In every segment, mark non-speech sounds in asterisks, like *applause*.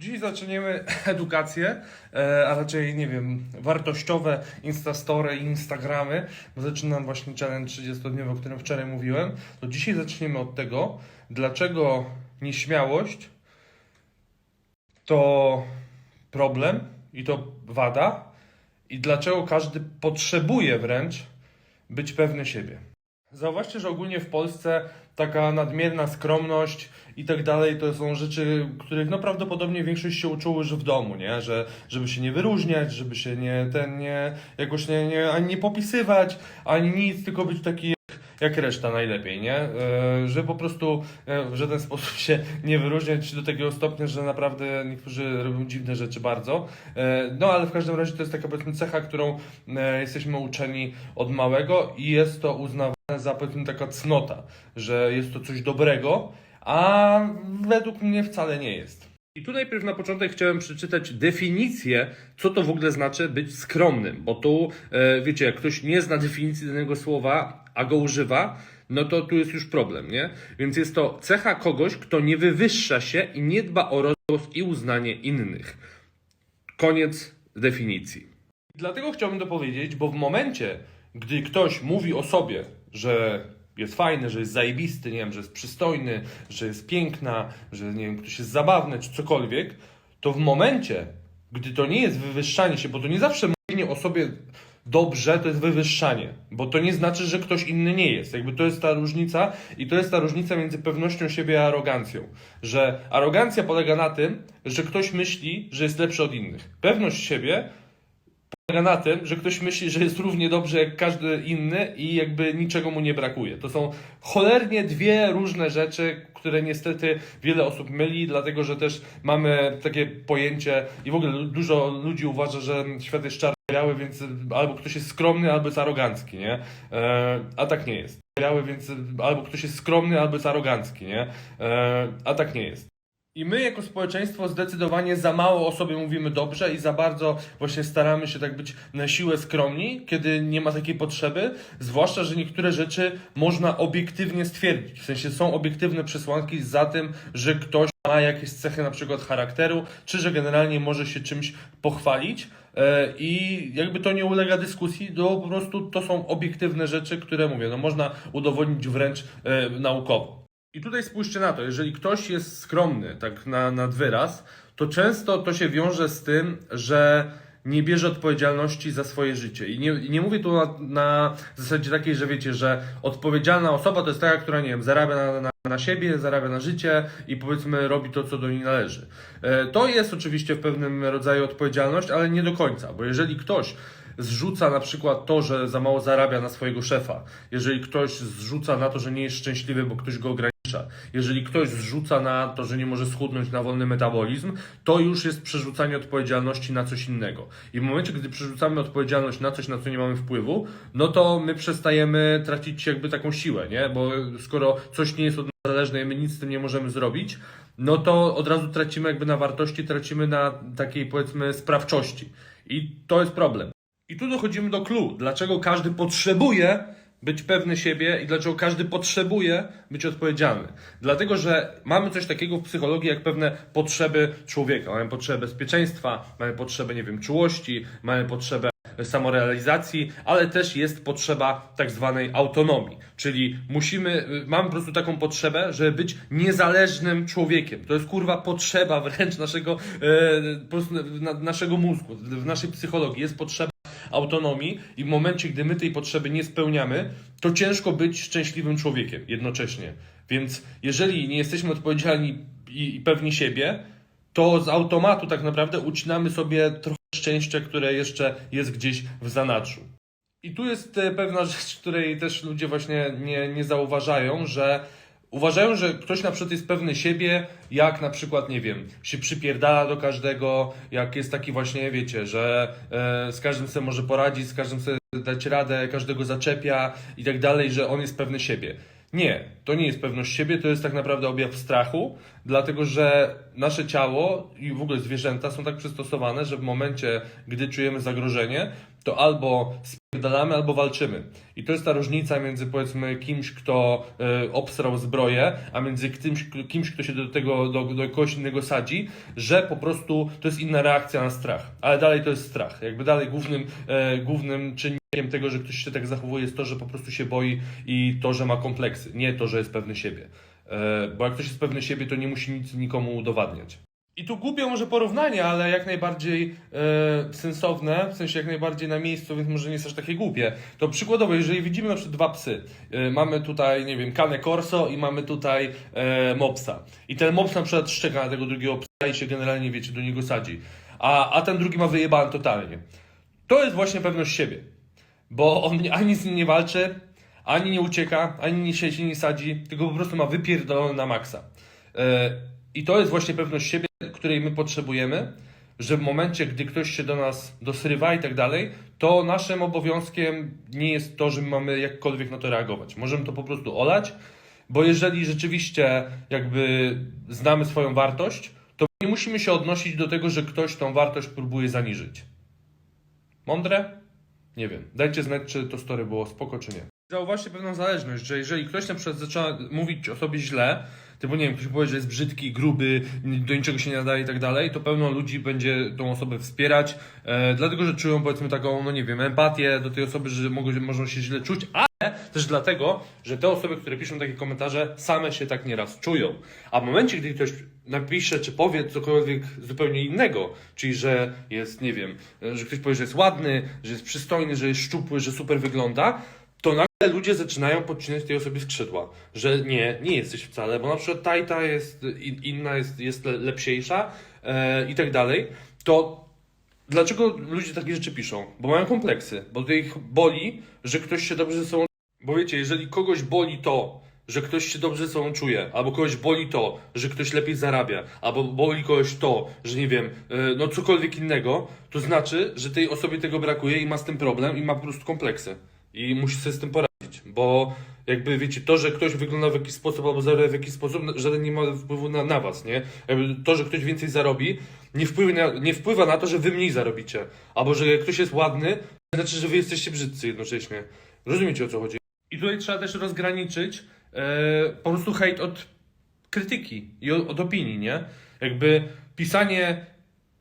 Dziś zaczniemy *laughs* edukację, e, a raczej, nie wiem, wartościowe Instastory i Instagramy, bo zaczynam właśnie challenge 30-dniowy, o którym wczoraj mówiłem. To dzisiaj zaczniemy od tego, dlaczego nieśmiałość to problem i to wada i dlaczego każdy potrzebuje wręcz być pewny siebie. Zauważcie, że ogólnie w Polsce taka nadmierna skromność i tak dalej to są rzeczy, których no prawdopodobnie większość się uczyło już w domu, nie? Że żeby się nie wyróżniać, żeby się nie ten nie jakoś nie, nie ani nie popisywać, ani nic, tylko być taki jak, reszta najlepiej, nie? E, że po prostu e, w żaden sposób się nie wyróżniać do takiego stopnia, że naprawdę niektórzy robią dziwne rzeczy bardzo. E, no ale w każdym razie to jest taka powiedzmy cecha, którą e, jesteśmy uczeni od małego i jest to uznawane za powiedzmy taka cnota, że jest to coś dobrego, a według mnie wcale nie jest. I tu najpierw na początek chciałem przeczytać definicję, co to w ogóle znaczy być skromnym, bo tu, e, wiecie, jak ktoś nie zna definicji danego słowa, a go używa, no to tu jest już problem, nie? Więc jest to cecha kogoś, kto nie wywyższa się i nie dba o rozgłos i uznanie innych. Koniec definicji. Dlatego chciałbym to powiedzieć, bo w momencie, gdy ktoś mówi o sobie, że jest fajny, że jest zajebisty, nie wiem, że jest przystojny, że jest piękna, że nie wiem, ktoś jest zabawny, czy cokolwiek, to w momencie, gdy to nie jest wywyższanie się, bo to nie zawsze mówienie o sobie dobrze to jest wywyższanie, bo to nie znaczy, że ktoś inny nie jest. Jakby to jest ta różnica i to jest ta różnica między pewnością siebie a arogancją. Że arogancja polega na tym, że ktoś myśli, że jest lepszy od innych. Pewność siebie na tym, że ktoś myśli, że jest równie dobrze jak każdy inny i jakby niczego mu nie brakuje. To są cholernie dwie różne rzeczy, które niestety wiele osób myli, dlatego że też mamy takie pojęcie i w ogóle dużo ludzi uważa, że świat jest czarno-biały, więc albo ktoś jest skromny, albo jest arogancki, nie? E, a tak nie jest. Biały, więc albo ktoś jest skromny, albo jest arogancki, nie? E, a tak nie jest. I my jako społeczeństwo zdecydowanie za mało o sobie mówimy dobrze i za bardzo właśnie staramy się tak być na siłę skromni, kiedy nie ma takiej potrzeby, zwłaszcza, że niektóre rzeczy można obiektywnie stwierdzić. W sensie są obiektywne przesłanki za tym, że ktoś ma jakieś cechy na przykład charakteru, czy że generalnie może się czymś pochwalić. E, I jakby to nie ulega dyskusji, to po prostu to są obiektywne rzeczy, które mówię, no można udowodnić wręcz e, naukowo. I tutaj spójrzcie na to, jeżeli ktoś jest skromny, tak na, nad wyraz, to często to się wiąże z tym, że nie bierze odpowiedzialności za swoje życie. I nie, nie mówię tu na, na zasadzie takiej, że wiecie, że odpowiedzialna osoba to jest taka, która, nie wiem, zarabia na, na, na siebie, zarabia na życie i powiedzmy robi to, co do niej należy. E, To jest oczywiście w pewnym rodzaju odpowiedzialność, ale nie do końca, bo jeżeli ktoś zrzuca na przykład to, że za mało zarabia na swojego szefa, jeżeli ktoś zrzuca na to, że nie jest szczęśliwy, bo ktoś go ogranicza, jeżeli ktoś zrzuca na to, że nie może schudnąć na wolny metabolizm, to już jest przerzucanie odpowiedzialności na coś innego. I w momencie, gdy przerzucamy odpowiedzialność na coś, na co nie mamy wpływu, no to my przestajemy tracić jakby taką siłę, nie? Bo skoro coś nie jest od nas zależne i my nic z tym nie możemy zrobić, no to od razu tracimy jakby na wartości, tracimy na takiej powiedzmy sprawczości. I to jest problem. I tu dochodzimy do clue. Dlaczego każdy potrzebuje być pewny siebie i dlaczego każdy potrzebuje być odpowiedzialny. Dlatego, że mamy coś takiego w psychologii jak pewne potrzeby człowieka. Mamy potrzebę bezpieczeństwa, mamy potrzebę, nie wiem, czułości, mamy potrzebę samorealizacji, ale też jest potrzeba tak zwanej autonomii, czyli musimy, mamy po prostu taką potrzebę, żeby być niezależnym człowiekiem. To jest kurwa potrzeba wręcz naszego, e, po prostu na, naszego mózgu, w naszej psychologii jest potrzeba autonomii i w momencie, gdy my tej potrzeby nie spełniamy, to ciężko być szczęśliwym człowiekiem jednocześnie. Więc jeżeli nie jesteśmy odpowiedzialni i, pewni siebie, to z automatu tak naprawdę ucinamy sobie trochę szczęścia, które jeszcze jest gdzieś w zanadrzu. I tu jest e, pewna rzecz, której też ludzie właśnie nie, nie zauważają, że uważają, że ktoś na przykład jest pewny siebie, jak na przykład, nie wiem, się przypierdala do każdego, jak jest taki właśnie, wiecie, że e, z każdym sobie może poradzić, z każdym sobie dać radę, każdego zaczepia i tak dalej, że on jest pewny siebie. Nie, to nie jest pewność siebie, to jest tak naprawdę objaw strachu, dlatego że nasze ciało i w ogóle zwierzęta są tak przystosowane, że w momencie, gdy czujemy zagrożenie, to albo spierdalamy, albo walczymy. I to jest ta różnica między powiedzmy kimś, kto e, obstrał zbroję, a między kimś, kimś, kto się do tego, do, do kogoś innego sadzi, że po prostu to jest inna reakcja na strach. Ale dalej to jest strach. Jakby dalej głównym, e, głównym czynnikiem tego, że ktoś się tak zachowuje jest to, że po prostu się boi i to, że ma kompleksy, nie to, że jest pewny siebie. E, bo jak ktoś jest pewny siebie, to nie musi nic nikomu udowadniać. I tu głupie może porównanie, ale jak najbardziej e, sensowne, w sensie jak najbardziej na miejscu, więc może nie jest aż takie głupie. To przykładowo, jeżeli widzimy na przykład dwa psy, e, mamy tutaj, nie wiem, Cane Corso i mamy tutaj e, Mopsa. I ten Mops na przykład szczeka na tego drugiego psa i się generalnie, wiecie, do niego sadzi. A, a ten drugi ma wyjebane totalnie. To jest właśnie pewność siebie. Bo on ani z nim nie walczy, ani nie ucieka, ani nie się nie sadzi, tylko po prostu ma wypierdolone na maksa. E, I to jest właśnie pewność siebie, której my potrzebujemy, że w momencie, gdy ktoś się do nas dosrywa i tak dalej, to naszym obowiązkiem nie jest to, że my mamy jakkolwiek na to reagować. Możemy to po prostu olać, bo jeżeli rzeczywiście jakby znamy swoją wartość, to nie musimy się odnosić do tego, że ktoś tą wartość próbuje zaniżyć. Mądre? Nie wiem. Dajcie znać, czy to story było spoko, czy nie. Zauważcie pewną zależność, że jeżeli ktoś na przykład zaczyna mówić o sobie źle, typu nie wiem, ktoś powie, że jest brzydki, gruby, do niczego się nie nadaje i tak dalej, to pełno ludzi będzie tą osobę wspierać, e, dlatego, że czują powiedzmy taką, no nie wiem, empatię do tej osoby, że mogą, mogą się źle czuć, ale też dlatego, że te osoby, które piszą takie komentarze, same się tak nieraz czują. A w momencie, gdy ktoś napisze czy powie cokolwiek zupełnie innego, czyli że jest, nie wiem, że ktoś powie, że jest ładny, że jest przystojny, że jest szczupły, że super wygląda, to nagle ludzie zaczynają podcinać tej osobie skrzydła, że nie, nie jesteś wcale, bo na przykład ta i ta jest in- inna, jest, jest le- lepsiejsza e, i tak dalej, to dlaczego ludzie takie rzeczy piszą? Bo mają kompleksy, bo to ich boli, że ktoś się dobrze ze sobą... Bo wiecie, jeżeli kogoś boli to, że ktoś się dobrze ze sobą czuje, albo kogoś boli to, że ktoś lepiej zarabia, albo boli kogoś to, że nie wiem, e, no cokolwiek innego, to znaczy, że tej osobie tego brakuje i ma z tym problem i ma po prostu kompleksy. I musi sobie z tym poradzić, bo jakby wiecie, to, że ktoś wygląda w jakiś sposób albo zarabia w jakiś sposób, żaden nie ma wpływu na, na was, nie? Jakby to, że ktoś więcej zarobi, nie wpływa, na, nie wpływa na to, że wy mniej zarobicie. Albo że ktoś jest ładny, to znaczy, że wy jesteście brzydcy jednocześnie. Rozumiecie o co chodzi? I tutaj trzeba też rozgraniczyć e, po prostu hejt od krytyki i od, od opinii, nie? Jakby pisanie,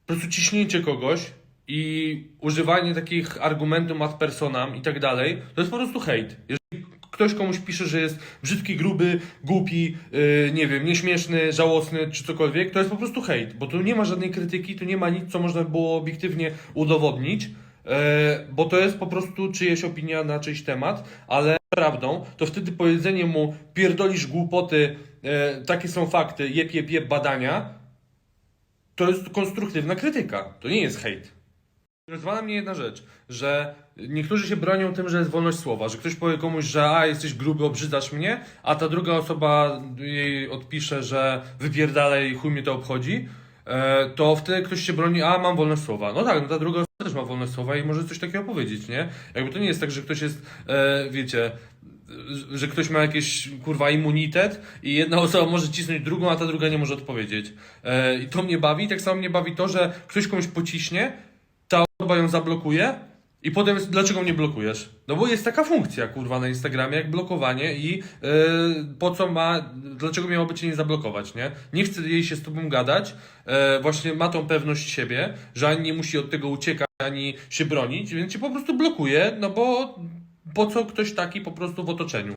po prostu ciśnięcie kogoś i używanie takich argumentów ad personam i tak dalej, to jest po prostu hejt. Jeżeli ktoś komuś pisze, że jest brzydki, gruby, głupi, yy, nie wiem, nieśmieszny, żałosny czy cokolwiek, to jest po prostu hejt, bo tu nie ma żadnej krytyki, tu nie ma nic, co można było obiektywnie udowodnić, e, bo to jest po prostu czyjeś opinia na czyjś temat, ale prawdą, to wtedy powiedzenie mu pierdolisz głupoty, e, takie są fakty, jep, jep, jep, badania, to jest konstruktywna krytyka, to nie jest hejt. Rozwala mnie jedna rzecz, że niektórzy się bronią tym, że jest wolność słowa, że ktoś powie komuś, że a jesteś gruby, obrzydzasz mnie, a ta druga osoba jej odpisze, że wypierdalej, chuj mnie to obchodzi, e, to wtedy ktoś się broni, a mam wolność słowa. No tak, no ta druga osoba też ma wolność słowa i może coś takiego powiedzieć, nie? Jakby to nie jest tak, że ktoś jest, e, wiecie, że ktoś ma jakiś kurwa immunitet i jedna osoba może cisnąć drugą, a ta druga nie może odpowiedzieć. E, I to mnie bawi. Tak samo mnie bawi to, że ktoś komuś pociśnie, ją zablokuje i potem jest, dlaczego mnie blokujesz? No bo jest taka funkcja kurwa na Instagramie jak blokowanie i yy, po co ma, dlaczego miałoby cię nie zablokować, nie? Nie chce jej się z tobą gadać, yy, właśnie ma tą pewność siebie, że ani nie musi od tego uciekać, ani się bronić, więc cię po prostu blokuje, no bo po co ktoś taki po prostu w otoczeniu?